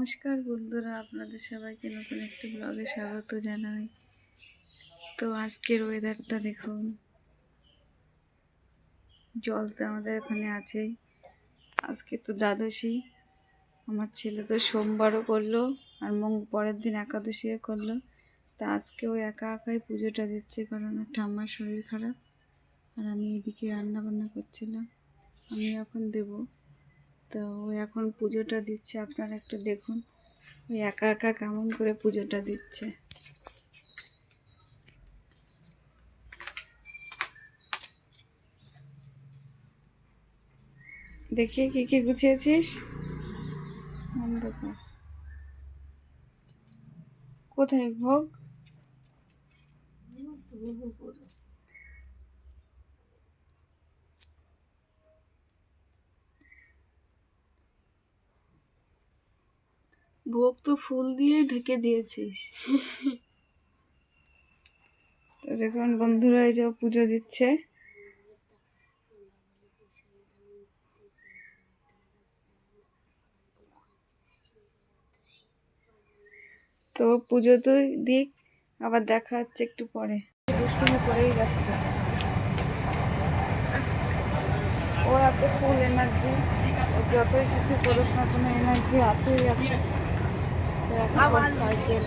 নমস্কার বন্ধুরা, আপনাদের সবাইকে নতুন একটি ব্লগে স্বাগত জানাই। তো আজকের ওয়েদারটা দেখুন। জল তো আমাদের এখানে আছেই। আজকে তো দ্বাদশী। আমার ছেলে তো সোমবারও করল আর মঙ্গ, পরের দিন একাদশীও করল। তা আজকে ও একা একাই পুজোটা দিচ্ছে কারণ ঠাম্মার শরীর খারাপ আর আমি এদিকে রান্না বান্না করছিলাম। আমি এখন দেবো। তো এখন পুজোটা দিচ্ছে, আপনারা একটু দেখুন। ওই একা একা কেমন করে পুজোটা দিচ্ছে। দেখি কি কি গুছিয়েছিস? কোথায় ভোগ? ভোগ তো ফুল দিয়ে ঢেকে দিয়েছিস। তো দেখুন বন্ধুরা, এই যে পুজো দিচ্ছে। তো পুজো তো দিক, আবার দেখা হচ্ছে একটু পরে। দুষ্টুমি করেই যাচ্ছে। ওর আছে ফুল এনার্জি যতই কিছু করুক না কোনো এনার্জি আসেই আছে। এখন সাইকেল।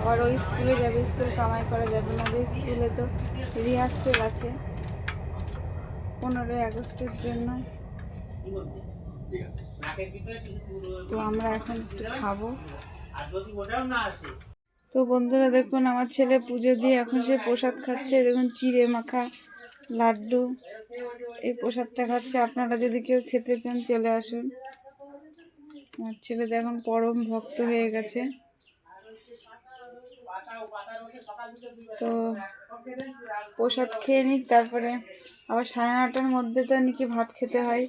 আবার ওই স্কুলে যাবে, স্কুল কামাই করা যাবে না ওদের স্কুলে তো রিহার্সেল আছে। পনেরোই আগস্টের জন্য। তো আমরা এখন একটু খাব। তো বন্ধুরা দেখুন, আমার ছেলে পুজো দিয়ে এখন সে প্রসাদ খাচ্ছে। দেখুন, চিড়ে মাখা, লাড্ডু, এই প্রসাদটা খাচ্ছে। আপনারা যদি কেউ খেতে চান, চলে আসুন। আমার ছেলে তো এখন পরম ভক্ত হয়ে গেছে। তো প্রসাদ খেয়ে নিক, তারপরে আবার সাড়ে নটার মধ্যে তো নাকি ভাত খেতে হয়।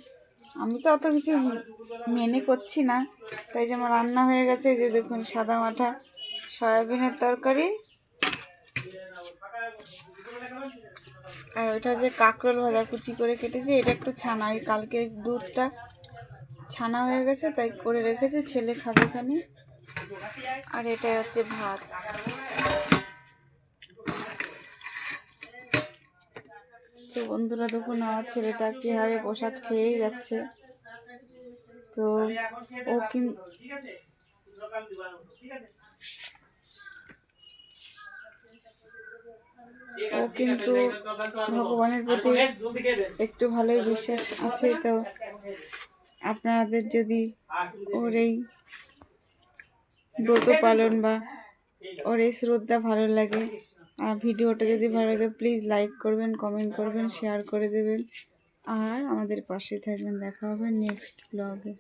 আমি তো অত কিছু মেনে করছি না। তাই যেমন রান্না হয়ে গেছে যে দেখুন সাদা মাঠা, সয়াবিনের তরকারি আর ওইটা যে কাঁকরোল ভাজা কুচি করে কেটেছি, এটা একটু ছানা কালকে দুধটা ছানা হয়ে গেছে, তাই করে রেখেছে, ছেলে খাবে এখানে আর এটা হচ্ছে ভাত। তো বন্ধুরা দেখুন আমার ছেলেটা কীভাবে প্রসাদ খেয়েই যাচ্ছে? তো ও কিন্তু ও কিন্তু ভগবানের প্রতি একটু ভালোই বিশ্বাস আছে, তো আপনাদের যদি ওর এই ব্রত পালন বা ওর এই শ্রদ্ধা ভালো লাগে, আর ভিডিওটা যদি ভালো লাগে প্লিজ লাইক করবেন কমেন্ট করবেন শেয়ার করে দেবেন। আর আমাদের পাশে থাকবেন, দেখা হবে নেক্সট ব্লগে